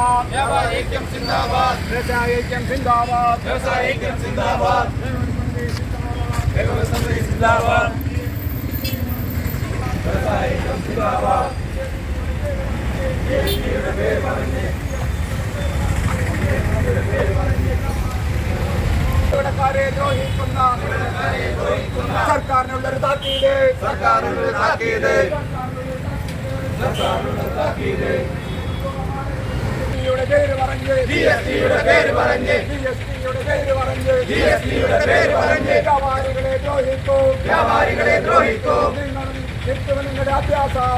സിന്ദാബാദ് വ്യാപാരി ഐക്യം സിന്ദാബാദ് വ്യവസായ ഐക്യം സിന്ദാബാദ് വ്യവസായ ഐക്യം സിന്ദാബാദ് വ്യവസായ സിന്ദാബാദ് വ്യവസായ ഐക്യം സിന്ദാബാദ് കച്ചവടക്കാരെ ദ്രോഹിക്കുന്ന സർക്കാരിനുള്ളൊരു താക്കീത്. സർക്കാരിനുള്ള താക്കീത്. യുടെ പേര് പറഞ്ഞ്. ജി എസ് ടിയുടെ പേര് പറഞ്ഞ്. ജി എസ് ടിയുടെ പേര് പറഞ്ഞ്. ജി എസ് ടിയുടെ പേര് പറഞ്ഞ്. വ്യാപാരികളെ ദ്രോഹിക്കൂ. വ്യാപാരികളെ ദ്രോഹിക്കൂ. നിങ്ങൾ നിർത്തുക നിങ്ങളുടെ അഭ്യാസം.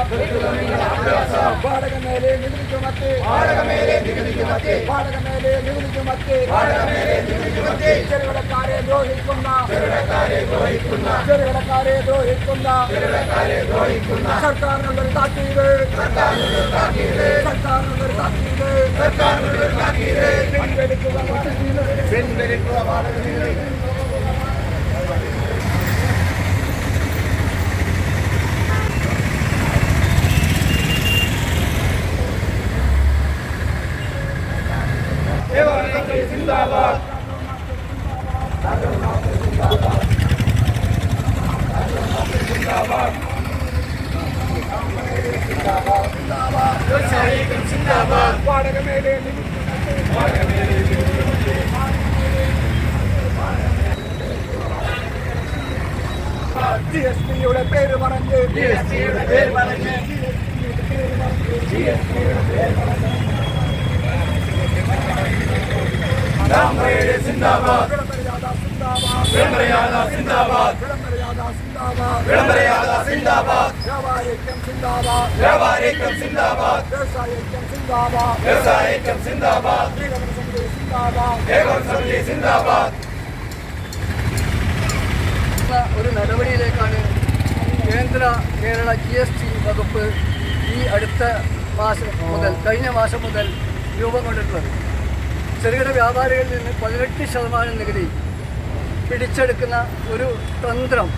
വാടക മേലെ നികുതി ചുമത്തി വാടക മേലെ നികുതി ചുമത്തി വാടക മേലെ നികുതി ചുമത്തി വാടക മേലെ നികുതി ചുമത്തി ചെറുകിടക്കാരെ ദ്രോഹിക്കുന്ന. ചെറുകിടക്കാരെ ദ്രോഹിക്കുന്ന. ചെറുകിടക്കാരെ ദ്രോഹിക്കുന്ന. ചെറുകിടക്കാരെ ദ്രോഹിക്കുന്ന. സർക്കാരിനുള്ളൊരു താക്കീത്. സർക്കാരിനുള്ള താക്കീത്. താക്കീത് സർക്കാരിനുള്ള താക്കീത് പിൻവലിക്കുക വാടകയിൽ. പിൻവലിക്കുക വാടക നികുതി സിന്ദാബാദ് സിന്ദാബാദ് വാടക മേലെ നികുതി ജി എസ് ടിയുടെ പേര് പറഞ്ഞ് ജി എസ് ഒരു നടപടിയിലേക്കാണ് കേന്ദ്ര കേരള ജി എസ് ടി വകുപ്പ് ഈ അടുത്ത മാസം മുതൽ കഴിഞ്ഞ മാസം മുതൽ രൂപം കൊണ്ടിട്ടുള്ളത്. ചെറുകിട വ്യാപാരികളിൽ നിന്ന് പതിനെട്ട് ശതമാനം നികുതി പിടിച്ചെടുക്കുന്ന ഒരു തന്ത്രം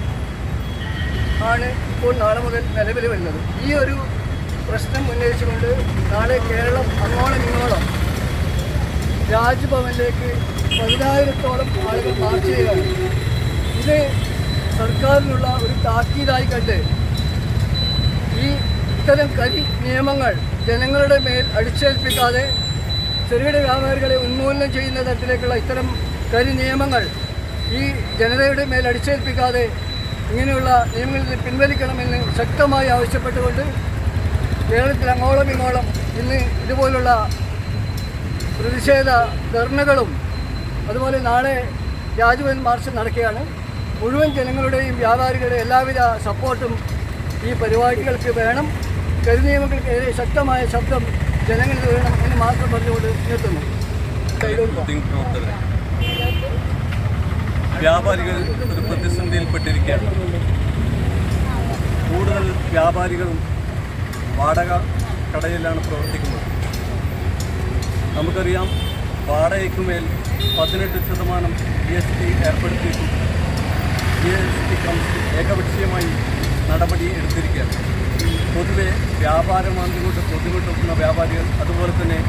ആണ് ഇപ്പോൾ നാളെ മുതൽ നിലവിൽ വരുന്നത്. ഈ ഒരു പ്രശ്നം ഉന്നയിച്ചുകൊണ്ട് നാളെ കേരളം അങ്ങോളം ഇങ്ങോളം രാജ്ഭവനിലേക്ക് പതിനായിരത്തോളം ആളുകൾ മാർച്ച് ചെയ്യുകയാണ്. ഇത് സർക്കാരിനുള്ള ഒരു താക്കീതായി കണ്ട് ഈ ഇത്തരം കരി നിയമങ്ങൾ ജനങ്ങളുടെ മേൽ അടിച്ചേൽപ്പിക്കാതെ ചെറുകിട വ്യാപാരികളെ ഉന്മൂലനം ചെയ്യുന്ന തരത്തിലേക്കുള്ള ഇത്തരം കരി നിയമങ്ങൾ ഈ ജനതയുടെ മേൽ അടിച്ചേൽപ്പിക്കാതെ ഇങ്ങനെയുള്ള നിയമങ്ങളിൽ പിൻവലിക്കണമെന്ന് ശക്തമായി ആവശ്യപ്പെട്ടുകൊണ്ട് കേരളത്തിൽ അങ്ങോളം ഇങ്ങോളം ഇന്ന് ഇതുപോലുള്ള പ്രതിഷേധ ധർണകളും അതുപോലെ നാളെ രാജ്ഭവൻ മാർച്ച് നടക്കുകയാണ്. മുഴുവൻ ജനങ്ങളുടെയും വ്യാപാരികളുടെ എല്ലാവിധ സപ്പോർട്ടും ഈ പരിപാടികൾക്ക് വേണം. കരിനിയമങ്ങൾക്കെതിരെ ശക്തമായ ശബ്ദം ജനങ്ങളിൽ വേണം എന്ന് മാത്രം പറഞ്ഞുകൊണ്ട് നിർത്തുന്നു. വ്യാപാരികൾ ഒരു പ്രതിസന്ധിയിൽപ്പെട്ടിരിക്കുകയാണ്. കൂടുതൽ വ്യാപാരികളും വാടക കടയിലാണ് പ്രവർത്തിക്കുന്നത്. നമുക്കറിയാം വാടകയ്ക്ക് മേൽ പതിനെട്ട് ശതമാനം ജി എസ് ടി ഏർപ്പെടുത്തിയിട്ടുണ്ട് ജി എസ് ടി കൗൺസിൽ ഏകപക്ഷീയമായി നടപടി എടുത്തിരിക്കുകയാണ്. പൊതുവെ വ്യാപാരം കൊണ്ട് ബുദ്ധിമുട്ടുന്ന വ്യാപാരികൾ അതുപോലെ തന്നെ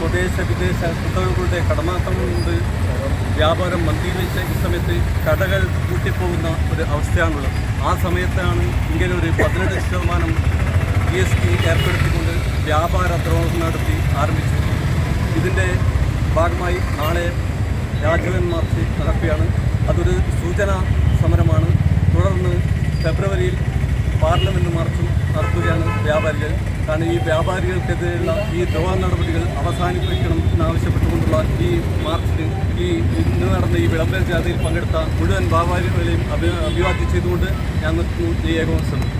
സ്വദേശ വിദേശ കുത്തകളുടെ കടമാക്രമണമുണ്ട്. വ്യാപാരം മന്ദീകരിച്ച ഈ സമയത്ത് കടകൾ കൂട്ടിപ്പോകുന്ന ഒരു അവസ്ഥയാണുള്ളത്. ആ സമയത്താണ് ഇങ്ങനെ ഒരു പതിനെട്ട് ശതമാനം ജി എസ് ടി ഏർപ്പെടുത്തിക്കൊണ്ട് വ്യാപാര ദ്രോഹം നടത്തി ആരംഭിച്ചു ഇതിന്റെ ഭാഗമായി നാളെ രാഘവൻ മാർച്ച് നടക്കുകയാണ്. അതൊരു സൂചനാ സമരമാണ്. തുടർന്ന് ഫെബ്രുവരിയിൽ പാർലമെന്റ് മാർച്ചും നടത്തുകയാണ് വ്യാപാരികൾ. കാരണം ഈ വ്യാപാരികൾക്കെതിരെയുള്ള ഈ ദ്രോഹ നടപടികൾ അവസാനിപ്പിക്കണം എന്നാവശ്യപ്പെട്ടുകൊണ്ടുള്ള ഈ മാർച്ചിന് ഈ ഇന്ന് നടന്ന ഈ വിളംബര ജാഥയിൽ പങ്കെടുത്ത മുഴുവൻ വ്യാപാരികളെയും അഭി അഭിവാദ്യം ചെയ്തുകൊണ്ട് ഞാൻ നിർത്തുന്നു ഈ ഏകോപനം